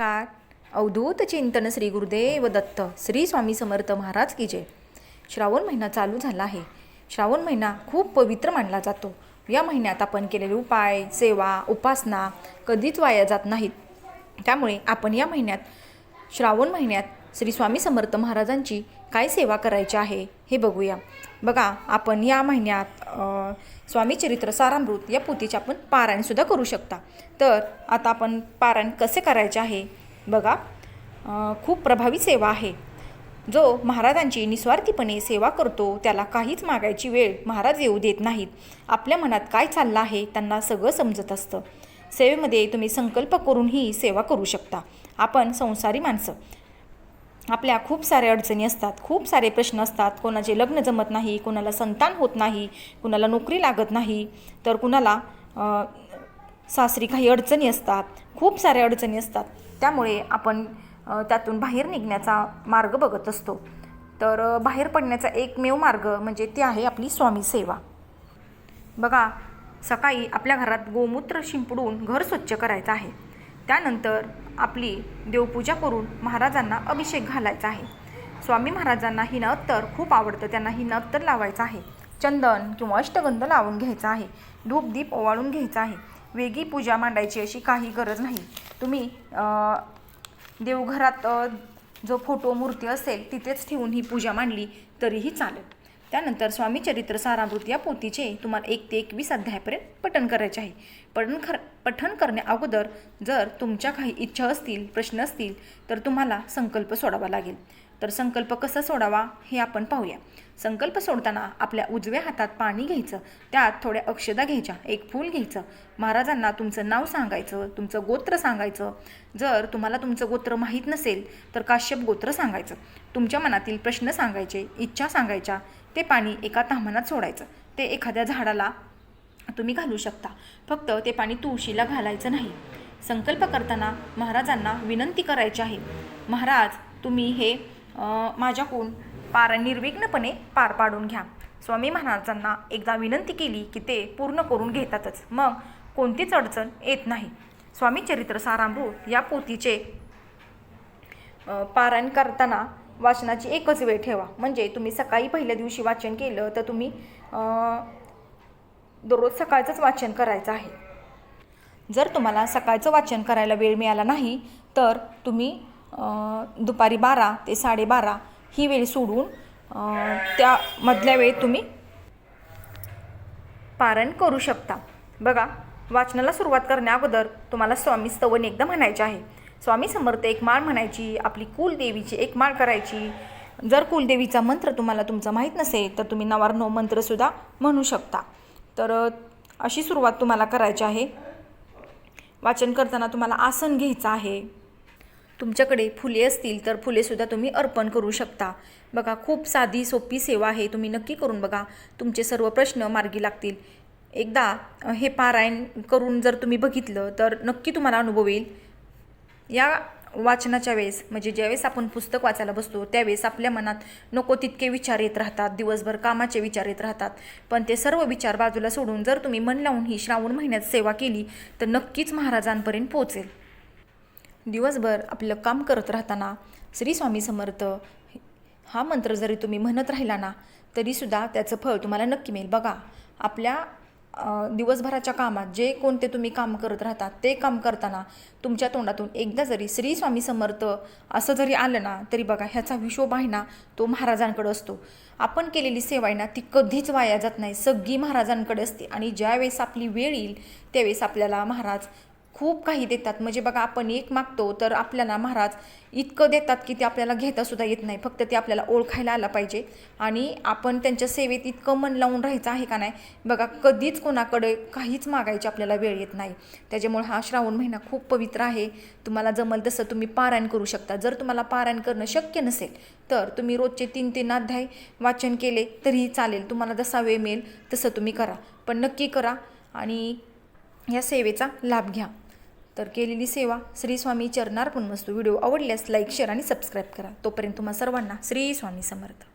नमस्कार अवधूत चिंतन श्री गुरुदेव दत्त. श्री स्वामी समर्थ महाराज की जय. श्रावण महिना चालू झाला आहे. श्रावण महिना खूप पवित्र मानला जातो. या महिन्यात आपण केलेले उपाय सेवा उपासना कधीच वाया जात नाहीत. त्यामुळे आपण या महिन्यात श्रावण महिन्यात श्री स्वामी समर्थ महाराजांची काय सेवा करायची आहे हे बघूया. बघा आपण या महिन्यात स्वामी चरित्र सारामृत या पोथीचे आपण पारायणसुद्धा करू शकता. तर आता आपण पारायण कसे करायचे आहे? बघा खूप प्रभावी सेवा आहे. जो महाराजांची निस्वार्थीपणे सेवा करतो त्याला काहीच मागायची वेळ महाराज येऊ देत नाहीत. आपल्या मनात काय चाललं आहे त्यांना सगळं समजत असतं. सेवेमध्ये तुम्ही संकल्प करूनही सेवा करू शकता. आपण संसारी माणसं. आपल्या खूप साऱ्या अडचणी असतात खूप सारे प्रश्न असतात. कोणाचे लग्न जमत नाही कोणाला संतान होत नाही कुणाला नोकरी लागत नाही. तर कुणाला सासरी काही अडचणी असतात खूप साऱ्या अडचणी असतात. त्यामुळे आपण त्यातून बाहेर निघण्याचा मार्ग बघत असतो. तर बाहेर पडण्याचा एकमेव मार्ग म्हणजे ती आहे आपली स्वामी सेवा. बघा सकाळी आपल्या घरात गोमूत्र शिंपडून घर स्वच्छ करायचं आहे. त्यानंतर आपली देवपूजा करून महाराजांना अभिषेक घालायचा आहे. स्वामी महाराजांना ही नत्तर खूप आवडतं. त्यांना ही नत्तर लावायचं आहे. चंदन किंवा अष्टगंध लावून घ्यायचा आहे. धूपदीप ओवाळून घ्यायचा आहे. वेगळी पूजा मांडायची अशी काही गरज नाही. तुम्ही देवघरात जो फोटो मूर्ती असेल तिथेच ठेवून ही पूजा मांडली तरीही चालेल. त्यानंतर स्वामी चरित्र सारामृत या पोथीचे तुम्हाला एक ते एकवीस अध्यायापर्यंत पठण करायचे आहे. पठण कर पठण करण्या अगोदर जर तुमच्या काही इच्छा असतील प्रश्न असतील तर तुम्हाला संकल्प सोडावा लागेल. तर संकल्प कसा सोडावा हे आपण पाहूया. संकल्प सोडताना आपल्या उजव्या हातात पाणी घ्यायचं. त्यात थोड्या अक्षदा घ्यायच्या. एक फूल घ्यायचं. महाराजांना तुमचं नाव सांगायचं. तुमचं गोत्र सांगायचं. जर तुम्हाला तुमचं गोत्र माहीत नसेल तर काश्यप गोत्र सांगायचं. तुमच्या मनातील प्रश्न सांगायचे इच्छा सांगायच्या. ते पाणी एका ताम्हानात सोडायचं. ते एखाद्या झाडाला तुम्ही घालू शकता. फक्त ते पाणी तुळशीला घालायचं नाही. संकल्प करताना महाराजांना विनंती करायची आहे. महाराज तुम्ही हे माझ्याकडून पार निर्विघ्नपणे पार पाडून घ्या. स्वामी महाराजांना एकदा विनंती केली की ते पूर्ण करून घेतातच. मग कोणतीच अडचण येत नाही. स्वामी चरित्र सारामृत या पोथीचे पारायण करताना वाचनाची एकच वेळ ठेवा. म्हणजे तुम्ही सकाळी पहिल्या दिवशी वाचन केलं तर तुम्ही दररोज सकाळचंच वाचन करायचं आहे. जर तुम्हाला सकाळचं वाचन करायला वेळ मिळाला नाही तर तुम्ही दुपारी बारा ते साडेबारा ही वेळ सोडून त्या मधल्या वेळेत तुम्ही पारण करू शकता. बघा वाचनाला सुरुवात करण्या अगोदर तुम्हाला स्वामी स्तवन एकदा म्हणायचे आहे. स्वामी समर्थ एक माळ म्हणायची आपली कुलदेवीची एक माळ करायची. जर कुलदेवीचा मंत्र तुम्हाला तुमचा माहीत नसेल तर तुम्ही नवार्णव मंत्रसुद्धा म्हणू शकता. तर अशी सुरुवात तुम्हाला करायची आहे. वाचन करताना तुम्हाला आसन घ्यायचं आहे. तुमच्याकडे फुले असतील तर फुलेसुद्धा तुम्ही अर्पण करू शकता. बघा खूप साधी सोपी सेवा आहे. तुम्ही नक्की करून बघा. तुमचे सर्व प्रश्न मार्गी लागतील. एकदा हे पारायण करून जर तुम्ही बघितलं तर नक्की तुम्हाला अनुभव येईल. या वाचनाच्या वेळेस म्हणजे ज्यावेळेस आपण पुस्तक वाचायला बसतो त्यावेळेस आपल्या मनात नको तितके विचार येत राहतात. दिवसभर कामाचे विचार येत राहतात. पण ते सर्व विचार बाजूला सोडून जर तुम्ही मन लावून ही श्रावण महिन्यात सेवा केली तर नक्कीच महाराजांपर्यंत पोहोचेल. दिवसभर आपलं काम करत राहताना श्री स्वामी समर्थ हा मंत्र जरी तुम्ही म्हणत राहिला ना तरीसुद्धा त्याचं फळ तुम्हाला नक्की मिळेल. बघा आपल्या दिवसभराच्या कामात जे कोणते तुम्ही काम करत राहता ते काम करताना तुमच्या तोंडातून एकदा जरी श्री स्वामी समर्थ असं जरी आलं ना तरी बघा ह्याचा हिशोब आहे ना तो महाराजांकडे असतो. आपण केलेली सेवा आहे ना ती कधीच वाया जात नाही. सगळी महाराजांकडे असते आणि ज्यावेळेस आपली वेळ येईल त्यावेळेस आपल्याला महाराज खूप काही देतात. म्हणजे बघा आपण एक मागतो तर आपल्याला महाराज इतकं देतात की ते आपल्याला घेता सुद्धा येत नाही. फक्त ते आपल्याला ओळखायला आलं पाहिजे. आणि आपण त्यांच्या सेवेत इतकं मन लावून राहायचं आहे का नाही? बघा कधीच कोणाकडे काहीच मागायची आपल्याला वेळ येत नाही. त्याच्यामुळे हा श्रावण महिना खूप पवित्र आहे. तुम्हाला जमल तसं तुम्ही पारायण करू शकता. जर तुम्हाला पारायण करणं शक्य नसेल तर तुम्ही रोजचे तीन तीन अध्याय वाचन केले तरीही चालेल. तुम्हाला जसा वेळ मिळेल तसं तुम्ही करा. पण नक्की करा आणि या सेवेचा लाभ घ्या. तर केलेली सेवा श्री स्वामी चरणार्पण वस्तू व्हिडिओ आवडल्यास लाईक शेअर आणि सबस्क्राईब करा. तोपर्यंत तुम्हा सर्वांना श्री स्वामी समर्थ.